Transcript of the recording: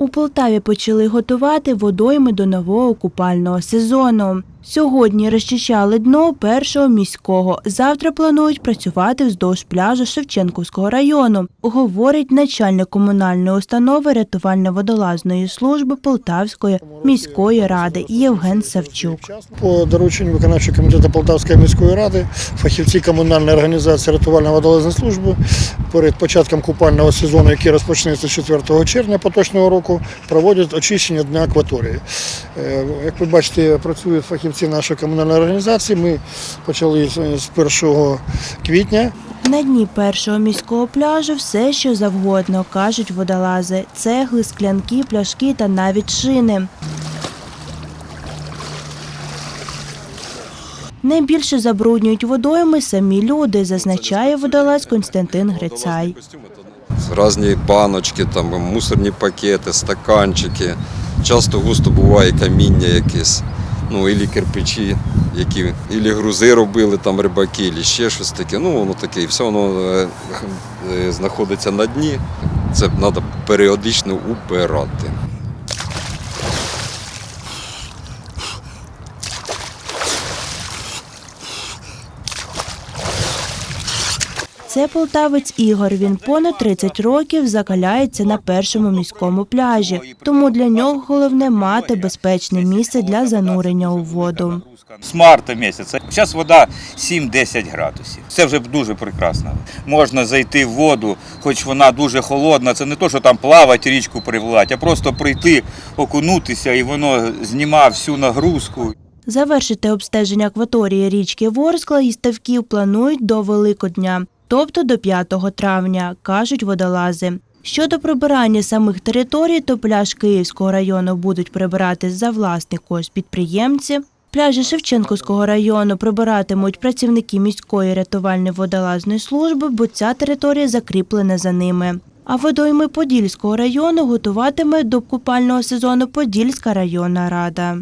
У Полтаві почали готувати водойми до нового купального сезону. Сьогодні розчищали дно першого міського. Завтра планують працювати вздовж пляжу Шевченківського району, говорить начальник комунальної установи рятувально-водолазної служби Полтавської міської ради Євген Савчук. По дорученню виконавчого комітету Полтавської міської ради фахівці комунальної організації рятувальної водолазної служби перед початком купального сезону, який розпочнеться 4 червня поточного року, проводять очищення дна акваторії. Е, Як ви бачите, працюють фахівці нашої комунальної організації. Ми почали з- з 1 квітня. На дні першого міського пляжу все, що завгодно, кажуть водолази: цегли, склянки, пляшки та навіть шини. Найбільше забруднюють водойми самі люди, зазначає водолаз Константин Грицай. Різні баночки, там, мусорні пакети, стаканчики. Часто густо буває каміння якесь, ну, і кирпичі, які ілі грузи робили там рибаки, ілі ще щось таке. Ну, воно таке, і все воно е, е, знаходиться на дні. Це треба періодично убирати. Це полтавець Ігор. Він понад 30 років закаляється на першому міському пляжі. Тому для нього головне мати безпечне місце для занурення у воду. З марта місяця. Зараз вода 7-10 градусів. Це вже дуже прекрасно. Можна зайти в воду, хоч вона дуже холодна. Це не то, що там плавати, річку перепливати, а просто прийти, окунутися, і воно знімає всю нагрузку. Завершити обстеження акваторії річки Ворскла і ставків планують до Великодня, тобто до 5 травня, кажуть водолази. Щодо прибирання самих територій, то пляж Київського району будуть прибирати за власний кошт підприємці. Пляжі Шевченківського району прибиратимуть працівники міської рятувальної водолазної служби, бо ця територія закріплена за ними. А водойми Подільського району готуватиме до купального сезону Подільська районна рада.